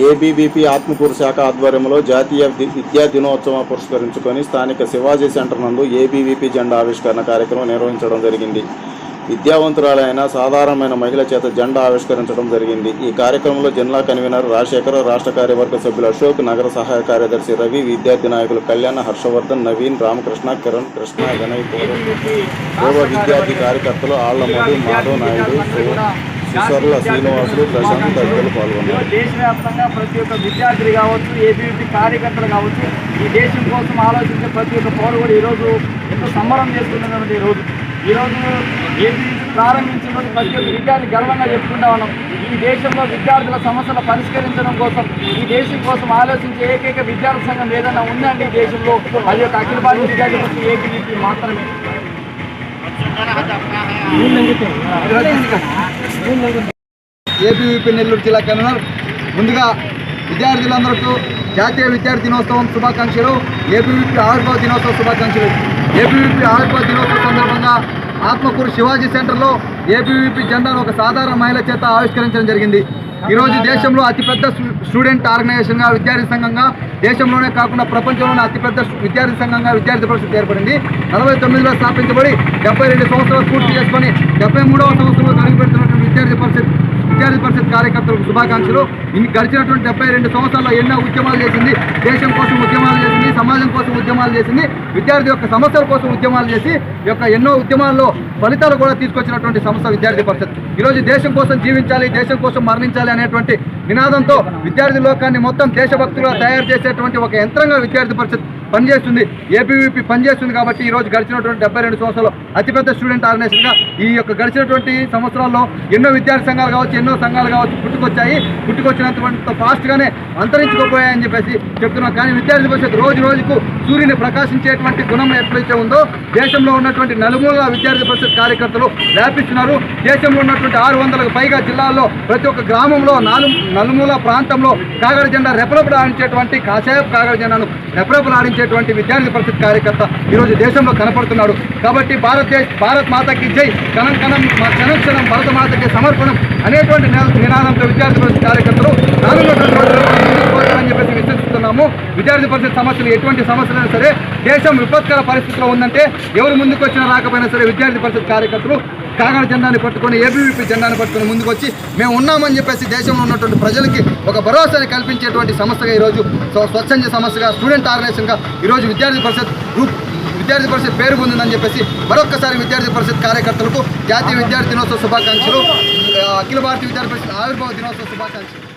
ABVP Atmakur శాఖ ఆధ్వర్యంలో జాతీయ విద్యా దినోత్సవం పురస్కరించుకొని స్థానిక శివాజీ సెంటర్ నందు ఏబీవీపీ జెండా ఆవిష్కరణ కార్యక్రమం నిర్వహించడం జరిగింది. విద్యావంతురాలైన సాధారణమైన మహిళ చేత జెండా ఆవిష్కరించడం జరిగింది. ఈ కార్యక్రమంలో జిల్లా కన్వీనర్ రాజశేఖర్ రాష్ట్ర కార్యవర్గ సభ్యులు అశోక్ నగర సహాయ కార్యదర్శి రవి విద్యార్థి నాయకులు కళ్యాణ్ హర్షవర్ధన్ నవీన్ రామకృష్ణ కిరణ్ కృష్ణ గణయ్ పూర్వ పూర్వ విద్యార్థి కార్యకర్తలు ఆళ్ళ మధు మాధవ్ నాయుడు సుసర్ల శ్రీనివాసులు ప్రశాంత్ తదితరులు పాల్గొన్నారు. దేశవ్యాప్తంగా ప్రతి ఒక్క విద్యార్థి కావచ్చు ఏబీవీపీ కార్యకర్తలు కావచ్చు ఈ దేశం కోసం ఆలోచించే ప్రతి ఒక్క పౌరు కూడా ఈరోజు ఎంతో సంబరం చేసుకున్నటువంటి రోజు. ఈరోజు ఏబీవీపీ ప్రారంభించినటువంటి ప్రతి ఒక్క విద్యార్థి గర్వంగా చెప్పుకుంటా ఉన్నాం. ఈ దేశంలో విద్యార్థుల సమస్యలు పరిష్కరించడం కోసం ఈ దేశం కోసం ఆలోచించే ఏకైక విద్యార్థి సంఘం ఏదైనా ఉందండి ఈ దేశంలో? అది ఒక అఖిల భారత విద్యార్థి ఏబీవీపీ మాత్రమే. ఏపీవీపీ నెల్లూరు జిల్లా కన్వీనర్ ముందుగా విద్యార్థులందరికీ జాతీయ విద్యార్థి దినోత్సవం శుభాకాంక్షలు. ఏపీవీపీ ఆవిర్భావ దినోత్సవ శుభాకాంక్షలు. ఏపీవీపీ ఆవిర్భావ దినోత్సవ సందర్భంగా ఆత్మకూరు శివాజీ సెంటర్లో ఏపీవీపీ జెండాను ఒక సాధారణ మహిళ చేత ఆవిష్కరించడం జరిగింది. ఈరోజు దేశంలో అతిపెద్ద స్టూడెంట్ ఆర్గనైజేషన్గా విద్యార్థి సంఘంగా దేశంలోనే కాకుండా ప్రపంచంలోనే అతిపెద్ద విద్యార్థి సంఘంగా విద్యార్థి పరిషత్ ఏర్పడింది. నలభై తొమ్మిదిలో స్థాపించబడి డెబ్బై రెండు సంవత్సరాలు పూర్తి చేసుకొని డెబ్బై మూడవ సంవత్సరంలో అడుగుపెడుతున్నటువంటి విద్యార్థి పరిషత్ విద్యార్థి పరిషత్ కార్యకర్తలకు శుభాకాంక్షలు. ఇన్ని గడిచినటువంటి డెబ్బై రెండు సంవత్సరాల్లో ఎన్నో ఉద్యమాలు చేసింది. దేశం కోసం ఉద్యమాలు చేసింది సమాజం కోసం ఉద్యమాలు చేసింది. విద్యార్థి యొక్క సమస్యల కోసం ఉద్యమాలు చేసి యొక్క ఎన్నో ఉద్యమాల్లో ఫలితాలు కూడా తీసుకొచ్చినటువంటి సంస్థ విద్యార్థి పరిషత్. ఈరోజు దేశం కోసం జీవించాలి దేశం కోసం మరణించాలి అనేటువంటి నినాదంతో విద్యార్థి లోకాన్ని మొత్తం దేశభక్తులుగా తయారు చేసేటువంటి ఒక యంత్రంగా విద్యార్థి పరిషత్ పనిచేస్తుంది. ఏపీవీపీ పనిచేస్తుంది కాబట్టి ఈ రోజు గడిచినటువంటి డెబ్బై రెండు సంవత్సరాలు అతిపెద్ద స్టూడెంట్ ఆర్గనైజేషన్గా ఈ యొక్క గడిచినటువంటి సంవత్సరాల్లో ఎన్నో విద్యార్థి సంఘాలు కావచ్చు ఎన్నో సంఘాలు కావచ్చు పుట్టుకొచ్చాయి. పుట్టుకొచ్చినంత ఫాస్ట్గానే అంతరించుకోపోయాయని చెప్పేసి చెప్తున్నాం. కానీ విద్యార్థి పరిషత్ రోజు రోజుకు సూర్యుని ప్రకాశించేటువంటి గుణం ఎప్పుడైతే ఉందో దేశంలో ఉన్నటువంటి నలుమూల విద్యార్థి పరిషత్ కార్యకర్తలు వ్యాపిస్తున్నారు దేశంలో ఉన్నటువంటి ఆరు వందలకు పైగా జిల్లాల్లో ప్రతి ఒక్క గ్రామంలో నాలుగు నలుమూల ప్రాంతంలో కాగడ జెండా రెపరెపలాడించేటువంటి కాషాయపు కాగడ జెండాను రెపరెపలాడించేటువంటి విద్యార్థి పరిషత్ కార్యకర్త ఈరోజు దేశంలో కనపడుతున్నాడు. కాబట్టి భారతదేశ భారత్ మాతకి జై. కణం కణం మా క్షణం క్షణం భారత మాతకి సమర్పణం అనేటువంటి నినాదంతో విద్యార్థి పరిషత్ కార్యకర్తలు నాలుగు రోజుల్లో కూడా ముందుకు పోతారని చెప్పేసి విశ్వసిస్తున్నాము విద్యార్థి పరిషత్ సమస్యలు ఎటువంటి సమస్యలైనా సరే దేశం విపత్కర పరిస్థితిలో ఉందంటే ఎవరు ముందుకు వచ్చినా రాకపోయినా సరే విద్యార్థి పరిషత్ కార్యకర్తలు కాగడ జెండాని పట్టుకొని ఏబీవీపీ జెండాని పట్టుకొని ముందుకొచ్చి మేము ఉన్నామని చెప్పేసి దేశంలో ఉన్నటువంటి ప్రజలకి ఒక భరోసాని కల్పించేటువంటి సమస్యగా ఈరోజు స్వచ్ఛంద సమస్యగా స్టూడెంట్ ఆర్గనైజేషన్గా ఈరోజు విద్యార్థి పరిషత్ గ్రూప్ విద్యార్థి పరిషత్ పేరు పొందిందని చెప్పేసి మరొక్కసారి విద్యార్థి పరిషత్ కార్యకర్తలకు జాతీయ విద్యార్థి దినోత్సవ శుభాకాంక్షలు. అఖిల భారతీయ విద్యార్థి పరిషత్ ఆవిర్భావ దినోత్సవ శుభాకాంక్షలు.